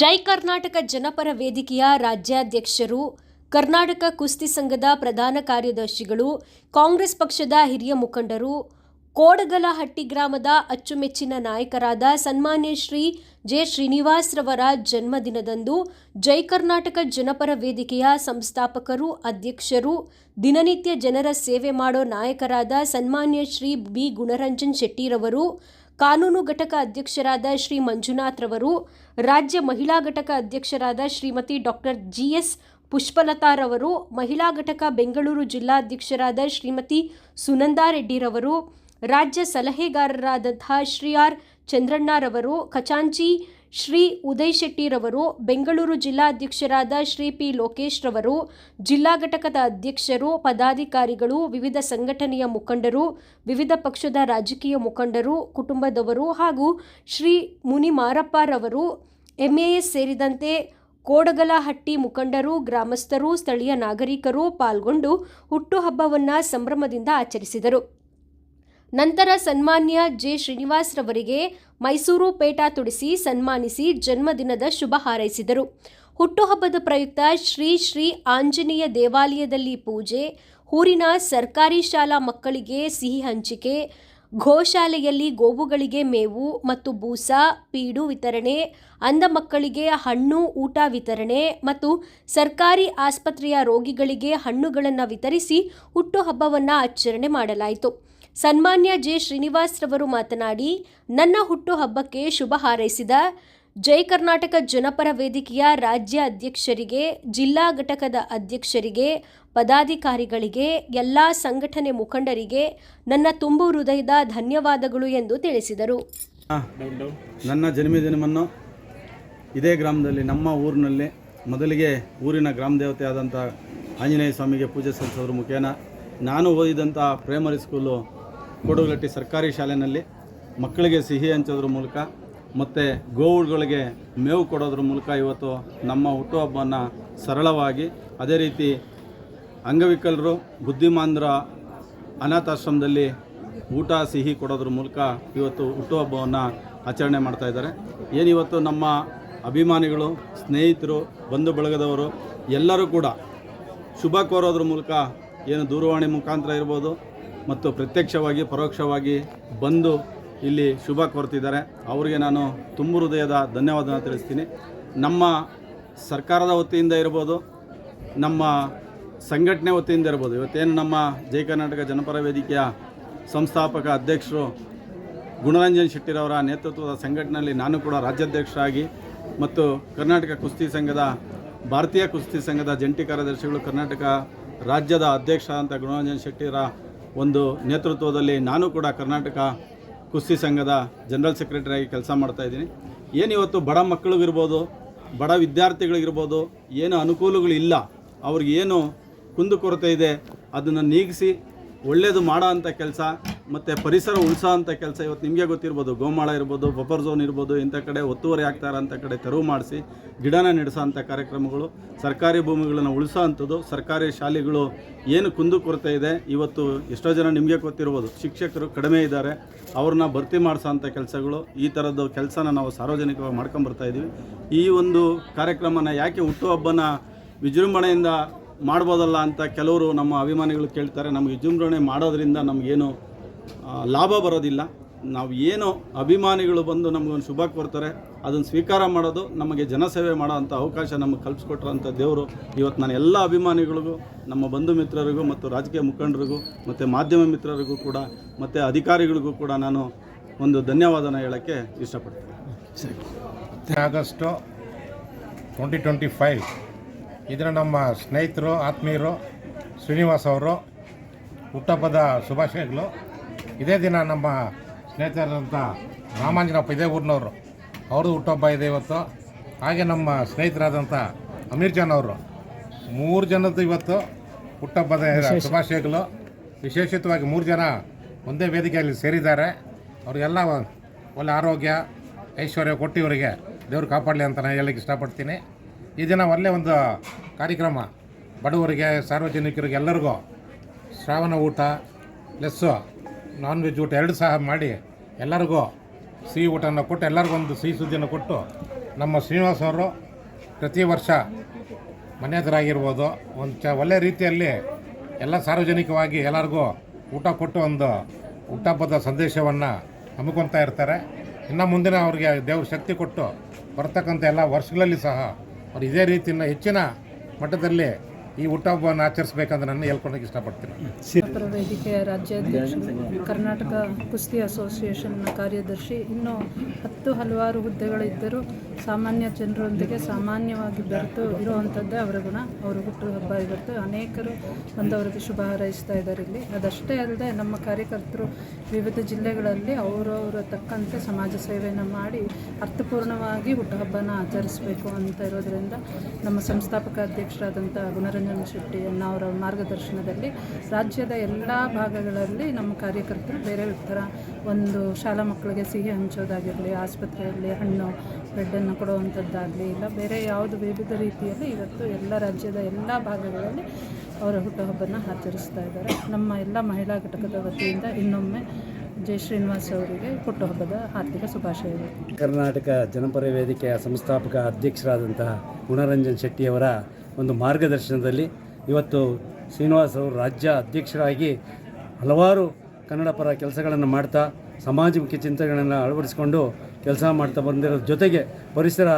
ಜೈ ಕರ್ನಾಟಕ ಜನಪರ ವೇದಿಕೆಯ ರಾಜ್ಯಾಧ್ಯಕ್ಷರು, ಕರ್ನಾಟಕ ಕುಸ್ತಿ ಸಂಘದ ಪ್ರಧಾನ ಕಾರ್ಯದರ್ಶಿಗಳು, ಕಾಂಗ್ರೆಸ್ ಪಕ್ಷದ ಹಿರಿಯ ಮುಖಂಡರು, ಕೋಡಗಲಹಟ್ಟಿ ಗ್ರಾಮದ ಅಚ್ಚುಮೆಚ್ಚಿನ ನಾಯಕರಾದ ಸನ್ಮಾನ್ಯ ಶ್ರೀ ಜೆ ಶ್ರೀನಿವಾಸ್ ರವರ ಜನ್ಮದಿನದಂದು ಜೈ ಕರ್ನಾಟಕ ಜನಪರ ವೇದಿಕೆಯ ಸಂಸ್ಥಾಪಕರು, ಅಧ್ಯಕ್ಷರು, ದಿನನಿತ್ಯ ಜನರ ಸೇವೆ ಮಾಡೋ ನಾಯಕರಾದ ಸನ್ಮಾನ್ಯ ಶ್ರೀ ಬಿ ಗುಣರಂಜನ್ ಶೆಟ್ಟಿರವರು ಕಾನೂನು ಘಟಕ ಅಧ್ಯಕ್ಷರಾದ ಶ್ರೀ ಮಂಜುನಾಥ್ ರವರು, ರಾಜ್ಯ ಮಹಿಳಾ ಘಟಕ ಅಧ್ಯಕ್ಷರಾದ ಶ್ರೀಮತಿ ಡಾಕ್ಟರ್ ಜಿಎಸ್ ಪುಷ್ಪಲತಾರವರು ಮಹಿಳಾ ಘಟಕ ಬೆಂಗಳೂರು ಜಿಲ್ಲಾಧ್ಯಕ್ಷರಾದ ಶ್ರೀಮತಿ ಸುನಂದಾ ರೆಡ್ಡಿರವರು ರಾಜ್ಯ ಸಲಹೆಗಾರರಾದಂತಹ ಶ್ರೀ ಆರ್ ಚಂದ್ರಣ್ಣರವರು ಖಚಾಂಚಿ ಶ್ರೀ ಉದಯ್ ಶೆಟ್ಟಿರವರು, ಬೆಂಗಳೂರು ಜಿಲ್ಲಾಧ್ಯಕ್ಷರಾದ ಶ್ರೀ ಪಿ ಲೋಕೇಶ್ ರವರು ಜಿಲ್ಲಾ ಘಟಕದ ಅಧ್ಯಕ್ಷರು, ಪದಾಧಿಕಾರಿಗಳು, ವಿವಿಧ ಸಂಘಟನೆಯ ಮುಖಂಡರು, ವಿವಿಧ ಪಕ್ಷದ ರಾಜಕೀಯ ಮುಖಂಡರು, ಕುಟುಂಬದವರು ಹಾಗೂ ಶ್ರೀ ಮುನಿ ಮಾರಪ್ಪರವರು ಎಂಎಎಸ್ ಸೇರಿದಂತೆ ಕೋಡಗಲಹಟ್ಟಿ ಮುಖಂಡರು, ಗ್ರಾಮಸ್ಥರು, ಸ್ಥಳೀಯ ನಾಗರಿಕರು ಪಾಲ್ಗೊಂಡು ಹುಟ್ಟುಹಬ್ಬವನ್ನು ಸಂಭ್ರಮದಿಂದ ಆಚರಿಸಿದರು. ನಂತರ ಸನ್ಮಾನ್ಯ ಜೆ ಶ್ರೀನಿವಾಸ್ರವರಿಗೆ ಮೈಸೂರು ಪೇಟ ತುಡಿಸಿ ಸನ್ಮಾನಿಸಿ ಜನ್ಮದಿನದ ಶುಭ ಹಾರೈಸಿದರು. ಹುಟ್ಟುಹಬ್ಬದ ಪ್ರಯುಕ್ತ ಶ್ರೀ ಶ್ರೀ ಆಂಜನೇಯ ದೇವಾಲಯದಲ್ಲಿ ಪೂಜೆ, ಊರಿನ ಸರ್ಕಾರಿ ಶಾಲಾ ಮಕ್ಕಳಿಗೆ ಸಿಹಿ ಹಂಚಿಕೆ, ಗೋಶಾಲೆಯಲ್ಲಿ ಗೋವುಗಳಿಗೆ ಮೇವು ಮತ್ತು ಬೂಸ, ಪೀಡು ವಿತರಣೆ, ಅಂಧ ಮಕ್ಕಳಿಗೆ ಹಣ್ಣು, ಊಟ ವಿತರಣೆ ಮತ್ತು ಸರ್ಕಾರಿ ಆಸ್ಪತ್ರೆಯ ರೋಗಿಗಳಿಗೆ ಹಣ್ಣುಗಳನ್ನು ವಿತರಿಸಿ ಹುಟ್ಟುಹಬ್ಬವನ್ನು ಆಚರಣೆ ಮಾಡಲಾಯಿತು. ಸನ್ಮಾನ್ಯ ಜೆ ಶ್ರೀನಿವಾಸ್ ರವರು ಮಾತನಾಡಿ, ನನ್ನ ಹುಟ್ಟುಹಬ್ಬಕ್ಕೆ ಶುಭ ಹಾರೈಸಿದ ಜೈ ಕರ್ನಾಟಕ ಜನಪರ ವೇದಿಕೆಯ ರಾಜ್ಯ ಅಧ್ಯಕ್ಷರಿಗೆ, ಜಿಲ್ಲಾ ಘಟಕದ ಅಧ್ಯಕ್ಷರಿಗೆ, ಪದಾಧಿಕಾರಿಗಳಿಗೆ, ಎಲ್ಲ ಸಂಘಟನೆ ಮುಖಂಡರಿಗೆ ನನ್ನ ತುಂಬು ಹೃದಯದ ಧನ್ಯವಾದಗಳು ಎಂದು ತಿಳಿಸಿದರು. ನನ್ನ ಜನ್ಮದಿನವನ್ನು ಇದೇ ಗ್ರಾಮದಲ್ಲಿ, ನಮ್ಮ ಊರಿನಲ್ಲಿ, ಮೊದಲಿಗೆ ಊರಿನ ಗ್ರಾಮ ದೇವತೆ ಆದಂಥ ಆಂಜನೇಯ ಸ್ವಾಮಿಗೆ ಪೂಜೆ ಸಲ್ಲಿಸೋದ್ರ ಮುಖೇನ. ನಾನು ಓದಿದಂಥ ಪ್ರೈಮರಿ ಸ್ಕೂಲು ಕೋಡುಗಲಟ್ಟಿ ಸರ್ಕಾರಿ ಶಾಲೆಯಲ್ಲಿ ಮಕ್ಕಳಿಗೆ ಸಿಹಿ ಹಂಚೋದ್ರ ಮೂಲಕ ಮತ್ತು ಗೋವುಗಳಿಗೆ ಮೇವು ಕೊಡೋದ್ರ ಮೂಲಕ ಇವತ್ತು ನಮ್ಮ ಹುಟ್ಟುಹಬ್ಬವನ್ನು ಸರಳವಾಗಿ ಅದೇ ರೀತಿ ಅಂಗವಿಕಲರು, ಬುದ್ಧಿಮಾಂದ್ರ ಅನಾಥಾಶ್ರಮದಲ್ಲಿ ಊಟ, ಸಿಹಿ ಕೊಡೋದ್ರ ಮೂಲಕ ಇವತ್ತು ಹುಟ್ಟುಹಬ್ಬವನ್ನು ಆಚರಣೆ ಮಾಡ್ತಾಯಿದ್ದಾರೆ ಏನಿವತ್ತು ನಮ್ಮ ಅಭಿಮಾನಿಗಳು, ಸ್ನೇಹಿತರು, ಬಂಧು ಬಳಗದವರು ಎಲ್ಲರೂ ಕೂಡ ಶುಭ ಕೋರೋದ್ರ ಮೂಲಕ ಏನು ದೂರವಾಣಿ ಮುಖಾಂತರ ಇರ್ಬೋದು ಮತ್ತು ಪ್ರತ್ಯಕ್ಷವಾಗಿ, ಪರೋಕ್ಷವಾಗಿ ಬಂದು ಇಲ್ಲಿ ಶುಭ ಕೋರ್ತಿದ್ದಾರೆ. ಅವರಿಗೆ ನಾನು ತುಂಬು ಹೃದಯದ ಧನ್ಯವಾದನ ತಿಳಿಸ್ತೀನಿ. ನಮ್ಮ ಸರ್ಕಾರದ ವತಿಯಿಂದ ಇರ್ಬೋದು, ನಮ್ಮ ಸಂಘಟನೆ ವತಿಯಿಂದ ಇರ್ಬೋದು, ಇವತ್ತೇನು ನಮ್ಮ ಜೈ ಕರ್ನಾಟಕ ಜನಪರ ವೇದಿಕೆಯ ಸಂಸ್ಥಾಪಕ ಅಧ್ಯಕ್ಷರು ಗುಣರಂಜನ್ ಶೆಟ್ಟಿರವರ ನೇತೃತ್ವದ ಸಂಘಟನೆಯಲ್ಲಿ ನಾನು ಕೂಡ ರಾಜ್ಯಾಧ್ಯಕ್ಷರಾಗಿ ಮತ್ತು ಕರ್ನಾಟಕ ಕುಸ್ತಿ ಸಂಘದ, ಭಾರತೀಯ ಕುಸ್ತಿ ಸಂಘದ ಜಂಟಿ ಕಾರ್ಯದರ್ಶಿಗಳು ಕರ್ನಾಟಕ ರಾಜ್ಯದ ಅಧ್ಯಕ್ಷ ಅಂತ ಗುಣರಂಜನ್ ಶೆಟ್ಟಿರ ಒಂದು ನೇತೃತ್ವದಲ್ಲಿ ನಾನು ಕೂಡ ಕರ್ನಾಟಕ ಕುಸ್ತಿ ಸಂಘದ ಜನರಲ್ ಸೆಕ್ರೆಟರಿಯಾಗಿ ಕೆಲಸ ಮಾಡ್ತಾಯಿದ್ದೀನಿ ಏನಿವತ್ತು ಬಡ ಮಕ್ಕಳಿಗಿರ್ಬೋದು, ಬಡ ವಿದ್ಯಾರ್ಥಿಗಳಿಗಿರ್ಬೋದು, ಏನು ಅನುಕೂಲಗಳಿಲ್ಲ ಅವ್ರಿಗೆ ಏನು ಕುಂದುಕೊರತೆ ಇದೆ, ಅದನ್ನು ನೀಗಿಸಿ ಒಳ್ಳೆಯದು ಮಾಡೋ ಅಂಥ ಕೆಲಸ, ಮತ್ತು ಪರಿಸರ ಉಳಿಸೋ ಅಂಥ ಕೆಲಸ, ಇವತ್ತು ನಿಮಗೆ ಗೊತ್ತಿರ್ಬೋದು, ಗೋಮಾಳ ಇರ್ಬೋದು ಬಫರ್ ಝೋನ್ ಇರ್ಬೋದು, ಇಂಥ ಕಡೆ ಒತ್ತುವರಿ ಆಗ್ತಾ ಇರೋಂಥ ಕಡೆ ತೆರವು ಮಾಡಿಸಿ, ಗಿಡನ ನೆಡೆಸೋ ಅಂಥ ಕಾರ್ಯಕ್ರಮಗಳು, ಸರ್ಕಾರಿ ಭೂಮಿಗಳನ್ನು ಉಳಿಸೋ ಅಂಥದ್ದು, ಸರ್ಕಾರಿ ಶಾಲೆಗಳು ಏನು ಕುಂದುಕೊರತೆ ಇದೆ, ಇವತ್ತು ಎಷ್ಟೋ ಜನ ನಿಮಗೆ ಗೊತ್ತಿರ್ಬೋದು, ಶಿಕ್ಷಕರು ಕಡಿಮೆ ಇದ್ದಾರೆ, ಅವ್ರನ್ನ ಭರ್ತಿ ಮಾಡಿಸೋ ಅಂಥ ಕೆಲಸಗಳು, ಈ ಥರದ್ದು ಕೆಲಸನ ನಾವು ಸಾರ್ವಜನಿಕವಾಗಿ ಮಾಡ್ಕೊಂಬರ್ತಾ ಇದ್ದೀವಿ ಈ ಒಂದು ಕಾರ್ಯಕ್ರಮನ ಯಾಕೆ ಹುಟ್ಟುಹಬ್ಬನ ವಿಜೃಂಭಣೆಯಿಂದ ಮಾಡ್ಬೋದಲ್ಲ ಅಂತ ಕೆಲವರು ನಮ್ಮ ಅಭಿಮಾನಿಗಳು ಕೇಳ್ತಾರೆ. ನಮಗೆ ವಿಜೃಂಭಣೆ ಮಾಡೋದ್ರಿಂದ ನಮಗೇನು ಲಾಭ ಬರೋದಿಲ್ಲ. ನಾವು ಏನು ಅಭಿಮಾನಿಗಳು ಬಂದು ನಮಗೊಂದು ಶುಭ ಕೋರ್ತಾರೆ. ಅದನ್ನು ಸ್ವೀಕಾರ ಮಾಡೋದು ನಮಗೆ ಜನಸೇವೆ ಮಾಡೋ ಅಂಥ ಅವಕಾಶ ನಮಗೆ ಕಲ್ಪಿಸ್ಕೊಟ್ರಂಥ ದೇವರು ಇವತ್ತು ನಾನು ಎಲ್ಲ ಅಭಿಮಾನಿಗಳಿಗೂ, ನಮ್ಮ ಬಂಧು ಮಿತ್ರರಿಗೂ ಮತ್ತು ರಾಜಕೀಯ ಮುಖಂಡರಿಗೂ ಮತ್ತು ಮಾಧ್ಯಮ ಮಿತ್ರರಿಗೂ ಕೂಡ ಮತ್ತು ಅಧಿಕಾರಿಗಳಿಗೂ ಕೂಡ ನಾನು ಒಂದು ಧನ್ಯವಾದನ ಹೇಳೋಕ್ಕೆ ಇಷ್ಟಪಡ್ತೀನಿ. ಆಗಸ್ಟು ಟ್ವೆಂಟಿ ಟ್ವೆಂಟಿ ಫೈವ್ ಇದರ ನಮ್ಮ ಸ್ನೇಹಿತರು ಆತ್ಮೀಯರು ಶ್ರೀನಿವಾಸ್ ಅವರು ಹುಟ್ಟಹಬ್ಬದ ಶುಭಾಶಯಗಳು. ಇದೇ ದಿನ ನಮ್ಮ ಸ್ನೇಹಿತರಾದಂಥ ರಾಮಾಂಜನಪ್ಪ ಇದೇ ಊರಿನವರು. ಅವ್ರದ್ದು ಹುಟ್ಟಹಬ್ಬ ಇದೆ ಇವತ್ತು. ಹಾಗೆ ನಮ್ಮ ಸ್ನೇಹಿತರಾದಂಥ ಅಮೀರ್ ಜಾನ್ ಅವರು. ಮೂರು ಜನದ್ದು ಇವತ್ತು ಹುಟ್ಟಹಬ್ಬದ ಶುಭಾಶಯಗಳು. ವಿಶೇಷಿತವಾಗಿ ಮೂರು ಜನ ಒಂದೇ ವೇದಿಕೆಯಲ್ಲಿ ಸೇರಿದ್ದಾರೆ. ಅವ್ರಿಗೆಲ್ಲ ಒಳ್ಳೆ ಆರೋಗ್ಯ ಐಶ್ವರ್ಯ ಕೊಟ್ಟು ಇವರಿಗೆ ದೇವ್ರು ಕಾಪಾಡಲಿ ಅಂತ ನಾನು ಹೇಳಕ್ಕೆ ಇಷ್ಟಪಡ್ತೀನಿ. ಈ ದಿನ ಒಳ್ಳೆ ಒಂದು ಕಾರ್ಯಕ್ರಮ. ಬಡವರಿಗೆ, ಸಾರ್ವಜನಿಕರಿಗೆ ಎಲ್ಲರಿಗೂ ಶ್ರಾವಣ ಊಟ ಪ್ಲಸ್ಸು ನಾನ್ ವೆಜ್ ಊಟ ಎರಡು ಸಹ ಮಾಡಿ ಎಲ್ಲರಿಗೂ ಸಿಹಿ ಊಟನ ಕೊಟ್ಟು ಎಲ್ಲರಿಗೂ ಒಂದು ಸಿಹಿ ಸುದ್ದಿಯನ್ನು ಕೊಟ್ಟು ನಮ್ಮ ಶ್ರೀನಿವಾಸ್ ಅವರು ಪ್ರತಿ ವರ್ಷ ಮನೆ ಹತ್ರ ಆಗಿರ್ಬೋದು, ಒಂದು ಚ ಒಳ್ಳೆ ರೀತಿಯಲ್ಲಿ ಎಲ್ಲ ಸಾರ್ವಜನಿಕವಾಗಿ ಎಲ್ಲರಿಗೂ ಊಟ ಕೊಟ್ಟು ಒಂದು ಹುಟ್ಟಹಬ್ಬದ ಸಂದೇಶವನ್ನು ಹಮ್ಮಿಕೊತಾ ಇರ್ತಾರೆ. ಇನ್ನು ಮುಂದಿನ ಅವರಿಗೆ ದೇವ್ರ ಶಕ್ತಿ ಕೊಟ್ಟು ಬರ್ತಕ್ಕಂಥ ಎಲ್ಲ ವರ್ಷಗಳಲ್ಲಿ ಸಹ ಅವ್ರು ಇದೇ ರೀತಿಯಿಂದ ಹೆಚ್ಚಿನ ಮಟ್ಟದಲ್ಲಿ ಈ ಹುಟ್ಟಹಬ್ಬವನ್ನು ಆಚರಿಸ್ಬೇಕಂತ ನಾನು ಹೇಳ್ಕೊಳಕ್ಕೆ ಇಷ್ಟಪಡ್ತೀನಿ. ವೇದಿಕೆಯ ರಾಜ್ಯಾಧ್ಯಕ್ಷ ಕರ್ನಾಟಕ ಕುಸ್ತಿ ಅಸೋಸಿಯೇಷನ್ನ ಕಾರ್ಯದರ್ಶಿ. ಇನ್ನೂ ಹತ್ತು ಹಲವಾರು ಹುದ್ದೆಗಳಿದ್ದರೂ ಸಾಮಾನ್ಯ ಜನರೊಂದಿಗೆ ಸಾಮಾನ್ಯವಾಗಿ ಬೆರೆತು ಇರುವಂಥದ್ದೇ ಅವರ ಗುಣ. ಅವರು ಹುಟ್ಟುಹಬ್ಬ ಇವತ್ತು. ಅನೇಕರು ಬಂದವರಿಗೆ ಶುಭ ಹಾರೈಸ್ತಾ ಇದ್ದಾರೆ ಇಲ್ಲಿ. ಅದಷ್ಟೇ ಅಲ್ಲದೆ ನಮ್ಮ ಕಾರ್ಯಕರ್ತರು ವಿವಿಧ ಜಿಲ್ಲೆಗಳಲ್ಲಿ ಅವರವರ ತಕ್ಕಂತೆ ಸಮಾಜ ಸೇವೆಯನ್ನು ಮಾಡಿ ಅರ್ಥಪೂರ್ಣವಾಗಿ ಹುಟ್ಟುಹಬ್ಬನ ಆಚರಿಸಬೇಕು ಅಂತ ಇರೋದರಿಂದ ನಮ್ಮ ಸಂಸ್ಥಾಪಕ ಅಧ್ಯಕ್ಷರಾದಂಥ ಗುಣರಂಜನ್ ಶೆಟ್ಟಿ ಅವರ ಮಾರ್ಗದರ್ಶನದಲ್ಲಿ ರಾಜ್ಯದ ಎಲ್ಲ ಭಾಗಗಳಲ್ಲಿ ನಮ್ಮ ಕಾರ್ಯಕರ್ತರು ಬೇರೆ ಥರ ಒಂದು ಶಾಲಾ ಮಕ್ಕಳಿಗೆ ಸಿಹಿ ಹಂಚೋದಾಗಿರಲಿ, ಆಸ್ಪತ್ರೆಯಲ್ಲಿ ಹಣ್ಣು ಬ್ರೆಡ್ಡನ್ನು ಕೊಡುವಂಥದ್ದಾಗಲಿ ಇಲ್ಲ, ಬೇರೆ ಯಾವುದು ವಿವಿಧ ರೀತಿಯಲ್ಲಿ ಇವತ್ತು ಎಲ್ಲ ರಾಜ್ಯದ ಎಲ್ಲ ಭಾಗಗಳಲ್ಲಿ ಅವರ ಹುಟ್ಟುಹಬ್ಬನ ಆಚರಿಸ್ತಾ ಇದ್ದಾರೆ. ನಮ್ಮ ಎಲ್ಲ ಮಹಿಳಾ ಘಟಕದ ವತಿಯಿಂದ ಇನ್ನೊಮ್ಮೆ ಜೈ ಶ್ರೀನಿವಾಸ್ ಅವರಿಗೆ ಹುಟ್ಟುಹಬ್ಬದ ಹಾರ್ದಿಕ ಶುಭಾಶಯಗಳು. ಕರ್ನಾಟಕ ಜನಪರ ವೇದಿಕೆಯ ಸಂಸ್ಥಾಪಕ ಅಧ್ಯಕ್ಷರಾದಂತಹ ಗುಣರಂಜನ್ ಶೆಟ್ಟಿಯವರ ಒಂದು ಮಾರ್ಗದರ್ಶನದಲ್ಲಿ ಇವತ್ತು ಶ್ರೀನಿವಾಸ್ ಅವರು ರಾಜ್ಯ ಅಧ್ಯಕ್ಷರಾಗಿ ಹಲವಾರು ಕನ್ನಡ ಪರ ಕೆಲಸಗಳನ್ನು ಮಾಡ್ತಾ, ಸಮಾಜಮುಖಿ ಚಿಂತನೆಗಳನ್ನು ಅಳವಡಿಸಿಕೊಂಡು ಕೆಲಸ ಮಾಡ್ತಾ ಬಂದಿರೋ ಜೊತೆಗೆ ಪರಿಸರ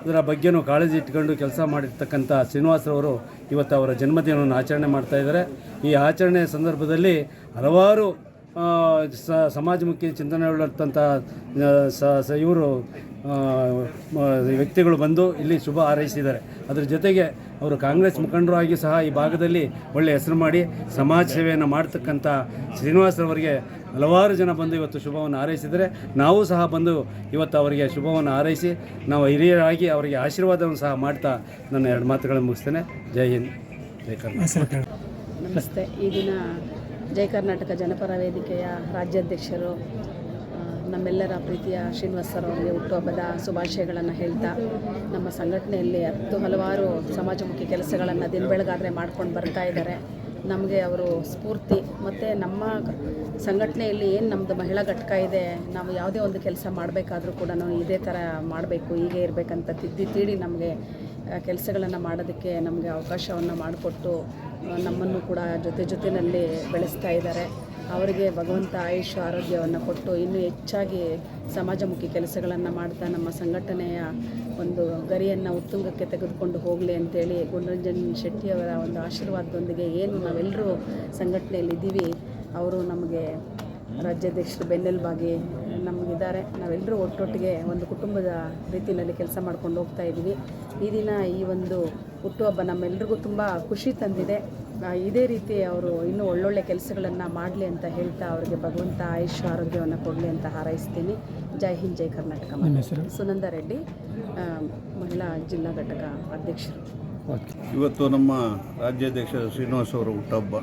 ಅದರ ಬಗ್ಗೆನೂ ಕಾಳಜಿ ಇಟ್ಕೊಂಡು ಕೆಲಸ ಮಾಡಿರ್ತಕ್ಕಂಥ ಶ್ರೀನಿವಾಸರವರು ಇವತ್ತು ಅವರ ಜನ್ಮದಿನವನ್ನು ಆಚರಣೆ ಮಾಡ್ತಾ ಇದ್ದಾರೆ. ಈ ಆಚರಣೆಯ ಸಂದರ್ಭದಲ್ಲಿ ಹಲವಾರು ಸಮಾಜಮುಖಿ ಚಿಂತನೆ ಉಳ್ಳಂಥ ಸ ಇವರು ವ್ಯಕ್ತಿಗಳು ಬಂದು ಇಲ್ಲಿ ಶುಭ ಹಾರೈಸಿದ್ದಾರೆ. ಅದರ ಜೊತೆಗೆ ಅವರು ಕಾಂಗ್ರೆಸ್ ಮುಖಂಡರು ಆಗಿ ಸಹ ಈ ಭಾಗದಲ್ಲಿ ಒಳ್ಳೆಯ ಹೆಸರು ಮಾಡಿ ಸಮಾಜ ಸೇವೆಯನ್ನು ಮಾಡ್ತಕ್ಕಂಥ ಶ್ರೀನಿವಾಸರವರಿಗೆ ಹಲವಾರು ಜನ ಬಂದು ಇವತ್ತು ಶುಭವನ್ನು ಹಾರೈಸಿದರೆ ನಾವು ಸಹ ಬಂದು ಇವತ್ತು ಅವರಿಗೆ ಶುಭವನ್ನು ಹಾರೈಸಿ ನಾವು ಹಿರಿಯರಾಗಿ ಅವರಿಗೆ ಆಶೀರ್ವಾದವನ್ನು ಸಹ ಮಾಡ್ತಾ ನನ್ನ ಎರಡು ಮಾತುಗಳನ್ನು ಮುಗಿಸ್ತೇನೆ. ಜೈ ಹಿಂದ್. ಜೈ ಕರ್ನಾಟಕ. ನಮಸ್ತೆ. ಈ ದಿನ ಜಯ ಕರ್ನಾಟಕ ಜನಪರ ವೇದಿಕೆಯ ರಾಜ್ಯಾಧ್ಯಕ್ಷರು ನಮ್ಮೆಲ್ಲರ ಪ್ರೀತಿಯ ಶ್ರೀನಿವಾಸ್ ಸರ್ ಅವರಿಗೆ ಹುಟ್ಟುಹಬ್ಬದ ಶುಭಾಶಯಗಳನ್ನು ಹೇಳ್ತಾ, ನಮ್ಮ ಸಂಘಟನೆಯಲ್ಲಿ ಹತ್ತು ಹಲವಾರು ಸಮಾಜಮುಖಿ ಕೆಲಸಗಳನ್ನು ದಿನ ಬೆಳಗಾದರೆ ಮಾಡ್ಕೊಂಡು ಬರ್ತಾ ಇದ್ದಾರೆ. ನಮಗೆ ಅವರು ಸ್ಫೂರ್ತಿ, ಮತ್ತು ನಮ್ಮ ಸಂಘಟನೆಯಲ್ಲಿ ಏನು ನಮ್ಮದು ಮಹಿಳಾ ಘಟಕ ಇದೆ, ನಾವು ಯಾವುದೇ ಒಂದು ಕೆಲಸ ಮಾಡಬೇಕಾದ್ರೂ ಕೂಡ ಇದೇ ಥರ ಮಾಡಬೇಕು, ಹೀಗೆ ಇರಬೇಕಂತ ತಿದ್ದಿ ತೀಡಿ ನಮಗೆ ಕೆಲಸಗಳನ್ನು ಮಾಡೋದಕ್ಕೆ ನಮಗೆ ಅವಕಾಶವನ್ನು ಮಾಡಿಕೊಟ್ಟು ನಮ್ಮನ್ನು ಕೂಡ ಜೊತೆ ಜೊತೆಯಲ್ಲಿ ಬೆಳೆಸ್ತಾ ಇದ್ದಾರೆ. ಅವರಿಗೆ ಭಗವಂತ ಆಯುಷ್, ಆರೋಗ್ಯವನ್ನು ಕೊಟ್ಟು ಇನ್ನೂ ಹೆಚ್ಚಾಗಿ ಸಮಾಜಮುಖಿ ಕೆಲಸಗಳನ್ನು ಮಾಡ್ತಾ ನಮ್ಮ ಸಂಘಟನೆಯ ಒಂದು ಗರಿಯನ್ನು ಉತ್ತುಂಗಕ್ಕೆ ತೆಗೆದುಕೊಂಡು ಹೋಗಲಿ ಅಂತೇಳಿ ಗುಣರಂಜನ್ ಶೆಟ್ಟಿಯವರ ಒಂದು ಆಶೀರ್ವಾದದೊಂದಿಗೆ ಏನು ನಾವೆಲ್ಲರೂ ಸಂಘಟನೆಯಲ್ಲಿ ಇದ್ದೀವಿ ಅವರು ನಮಗೆ ರಾಜ್ಯಾಧ್ಯಕ್ಷರು ಬೆನ್ನೆಲುಬಾಗಿ ನಮಗಿದ್ದಾರೆ. ನಾವೆಲ್ಲರೂ ಒಟ್ಟೊಟ್ಟಿಗೆ ಒಂದು ಕುಟುಂಬದ ರೀತಿಯಲ್ಲಿ ಕೆಲಸ ಮಾಡ್ಕೊಂಡು ಹೋಗ್ತಾ ಇದ್ದೀವಿ. ಈ ದಿನ ಈ ಒಂದು ಹುಟ್ಟುಹಬ್ಬ ನಮ್ಮೆಲ್ರಿಗೂ ತುಂಬ ಖುಷಿ ತಂದಿದೆ. ಇದೇ ರೀತಿ ಅವರು ಇನ್ನೂ ಒಳ್ಳೊಳ್ಳೆ ಕೆಲಸಗಳನ್ನು ಮಾಡಲಿ ಅಂತ ಹೇಳ್ತಾ ಅವರಿಗೆ ಭಗವಂತ ಆಯುಷ್ ಆರೋಗ್ಯವನ್ನು ಕೊಡಲಿ ಅಂತ ಹಾರೈಸ್ತೀನಿ. ಜೈ ಹಿಂದ್ ಜೈ ಕರ್ನಾಟಕ ಸುನಂದ ರೆಡ್ಡಿ. ಮಹಿಳಾ ಜಿಲ್ಲಾ ಘಟಕ ಅಧ್ಯಕ್ಷರು. ಇವತ್ತು ನಮ್ಮ ರಾಜ್ಯಾಧ್ಯಕ್ಷ ಶ್ರೀನಿವಾಸ್ ಅವರು ಹುಟ್ಟಹಬ್ಬ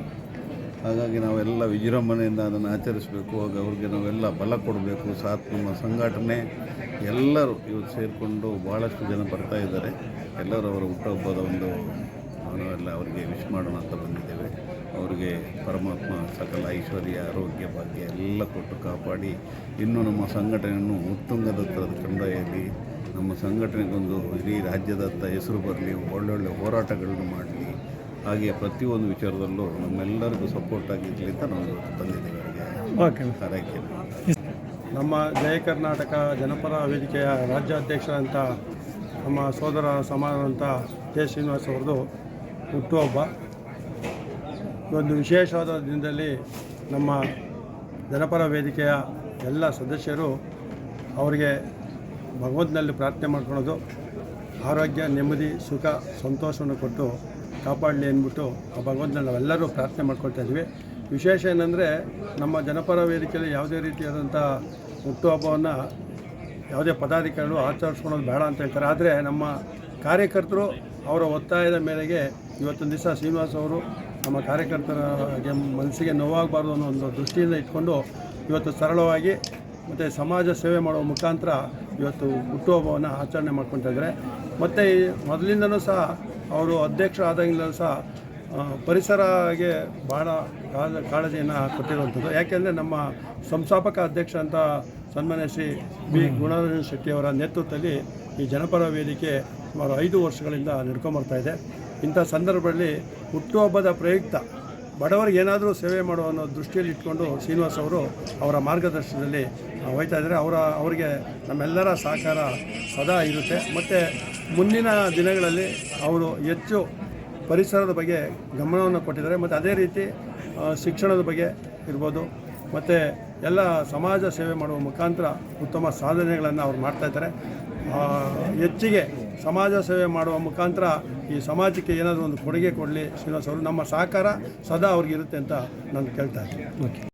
ಹಾಗಾಗಿ ನಾವೆಲ್ಲ ವಿಜೃಂಭಣೆಯಿಂದ ಅದನ್ನು ಆಚರಿಸಬೇಕು, ಹಾಗೆ ಅವ್ರಿಗೆ ನಾವೆಲ್ಲ ಬಲ ಕೊಡಬೇಕು. ಸಾಥ್ ನಮ್ಮ ಸಂಘಟನೆ, ಎಲ್ಲರೂ ಇವತ್ತು ಸೇರಿಕೊಂಡು ಭಾಳಷ್ಟು ಜನ ಬರ್ತಾ ಇದ್ದಾರೆ. ಎಲ್ಲರೂ ಅವರ ಹುಟ್ಟುಹಬ್ಬದ ಒಂದು ನಾವೆಲ್ಲ ಅವರಿಗೆ ವಿಶ್ ಮಾಡೋಣ ಅಂತ ಬಂದಿದ್ದೇವೆ. ಅವರಿಗೆ ಪರಮಾತ್ಮ ಸಕಲ ಐಶ್ವರ್ಯ, ಆರೋಗ್ಯ, ಭಾಗ್ಯ ಎಲ್ಲ ಕೊಟ್ಟು ಕಾಪಾಡಿ, ಇನ್ನೂ ನಮ್ಮ ಸಂಘಟನೆಯನ್ನು ಉತ್ತುಂಗದತ್ತ ಕಂಡೊಯ್ಯಲಿ ನಮ್ಮ ಸಂಘಟನೆಗೊಂದು ಇಡೀ ರಾಜ್ಯದತ್ತ ಹೆಸರು ಬರಲಿ, ಒಳ್ಳೊಳ್ಳೆ ಹೋರಾಟಗಳನ್ನು ಮಾಡಲಿ. ಹಾಗೆ ಪ್ರತಿಯೊಂದು ವಿಚಾರದಲ್ಲೂ ನಮ್ಮೆಲ್ಲರಿಗೂ ಸಪೋರ್ಟ್ ಆಗಿರಲಿ ಅಂತ ನಾವು ತಂದಿದ್ದೇವೆ ಅವರಿಗೆ. ಸರಕ್ಕೆ ನಮ್ಮ ಜಯ ಕರ್ನಾಟಕ ಜನಪರ ವೇದಿಕೆಯ ರಾಜ್ಯಾಧ್ಯಕ್ಷರಂತ ನಮ್ಮ ಸೋದರ ಸಮಾನಂತ ಕೆ ಶ್ರೀನಿವಾಸ್ ಅವ್ರದ್ದು ಹುಟ್ಟುಹಬ್ಬ ಒಂದು ವಿಶೇಷವಾದ ದಿನದಲ್ಲಿ ನಮ್ಮ ಜನಪರ ವೇದಿಕೆಯ ಎಲ್ಲ ಸದಸ್ಯರು ಅವರಿಗೆ ಭಗವಂತನಲ್ಲಿ ಪ್ರಾರ್ಥನೆ ಮಾಡ್ಕೊಳೋದು ಆರೋಗ್ಯ, ನೆಮ್ಮದಿ, ಸುಖ, ಸಂತೋಷವನ್ನು ಕೊಟ್ಟು ಕಾಪಾಡಲಿ ಅಂದ್ಬಿಟ್ಟು ಆ ಭಗವಂತನ ನಾವೆಲ್ಲರೂ ಪ್ರಾರ್ಥನೆ ಮಾಡ್ಕೊಳ್ತಾ ಇದ್ವಿ. ವಿಶೇಷ ಏನಂದರೆ ನಮ್ಮ ಜನಪರ ವೇದಿಕೆಯಲ್ಲಿ ಯಾವುದೇ ರೀತಿಯಾದಂಥ ಹುಟ್ಟುಹಬ್ಬವನ್ನು ಯಾವುದೇ ಪದಾಧಿಕಾರಿಗಳು ಆಚರಿಸ್ಕೊಳೋದು ಬೇಡ ಅಂತ ಹೇಳ್ತಾರೆ. ಆದರೆ ನಮ್ಮ ಕಾರ್ಯಕರ್ತರು ಅವರ ಒತ್ತಾಯದ ಮೇರೆಗೆ ಇವತ್ತೊಂದು ದಿವಸ ಶ್ರೀನಿವಾಸ್ ಅವರು ನಮ್ಮ ಕಾರ್ಯಕರ್ತರ ಮನಸ್ಸಿಗೆ ನೋವಾಗಬಾರ್ದು ಅನ್ನೋ ಒಂದು ದೃಷ್ಟಿಯಿಂದ ಇಟ್ಕೊಂಡು ಇವತ್ತು ಸರಳವಾಗಿ ಮತ್ತು ಸಮಾಜ ಸೇವೆ ಮಾಡುವ ಮುಖಾಂತರ ಇವತ್ತು ಹುಟ್ಟುಹಬ್ಬವನ್ನು ಆಚರಣೆ ಮಾಡ್ಕೊತಾ ಇದ್ದಾರೆ. ಮತ್ತು ಈ ಮೊದಲಿಂದನೂ ಸಹ ಅವರು ಅಧ್ಯಕ್ಷ ಆದಾಗಿಂದಲೂ ಸಹ ಪರಿಸರಗೆ ಭಾಳ ಕಾಳ ಕಾಳಜಿಯನ್ನು ಕೊಟ್ಟಿರುವಂಥದ್ದು. ಯಾಕೆಂದರೆ ನಮ್ಮ ಸಂಸ್ಥಾಪಕ ಅಧ್ಯಕ್ಷ ಅಂತ ಸನ್ಮಾನ್ಯ ಶ್ರೀ ಬಿ ಗುಣರಂಜನ್ ಶೆಟ್ಟಿಯವರ ನೇತೃತ್ವದಲ್ಲಿ ಈ ಜನಪರ ವೇದಿಕೆ ಸುಮಾರು ಐದು ವರ್ಷಗಳಿಂದ ನಡ್ಕೊಂಬರ್ತಾ ಇದೆ. ಇಂಥ ಸಂದರ್ಭದಲ್ಲಿ ಹುಟ್ಟುಹಬ್ಬದ ಪ್ರಯುಕ್ತ ಬಡವರಿಗೆ ಏನಾದರೂ ಸೇವೆ ಮಾಡುವ ಅನ್ನೋ ದೃಷ್ಟಿಯಲ್ಲಿ ಇಟ್ಕೊಂಡು ಶ್ರೀನಿವಾಸ್ ಅವರು ಅವರ ಮಾರ್ಗದರ್ಶನದಲ್ಲಿ ಹೋಯ್ತಾ ಇದ್ದಾರೆ. ಅವರ, ಅವರಿಗೆ ನಮ್ಮೆಲ್ಲರ ಸಹಕಾರ ಸದಾ ಇರುತ್ತೆ. ಮತ್ತು ಮುಂದಿನ ದಿನಗಳಲ್ಲಿ ಅವರು ಹೆಚ್ಚು ಪರಿಸರದ ಬಗ್ಗೆ ಗಮನವನ್ನು ಕೊಟ್ಟಿದ್ದಾರೆ. ಮತ್ತು ಅದೇ ರೀತಿ ಶಿಕ್ಷಣದ ಬಗ್ಗೆ ಇರ್ಬೋದು. ಮತ್ತು ಎಲ್ಲ ಸಮಾಜ ಸೇವೆ ಮಾಡುವ ಮುಖಾಂತರ ಉತ್ತಮ ಸಾಧನೆಗಳನ್ನು ಅವ್ರು ಮಾಡ್ತಾಯಿದ್ದಾರೆ ಹೆಚ್ಚಿಗೆ ಸಮಾಜ ಸೇವೆ ಮಾಡುವ ಮುಖಾಂತರ ಈ ಸಮಾಜಕ್ಕೆ ಏನಾದರೂ ಒಂದು ಕೊಡುಗೆ ಕೊಡಲಿ ಶ್ರೀನಿವಾಸ್ ಅವರು, ನಮ್ಮ ಸಹಕಾರ ಸದಾ ಅವ್ರಿಗಿರುತ್ತೆ ಅಂತ ನಾನು ಕೇಳ್ತಾ ಇದ್ದೀನಿ.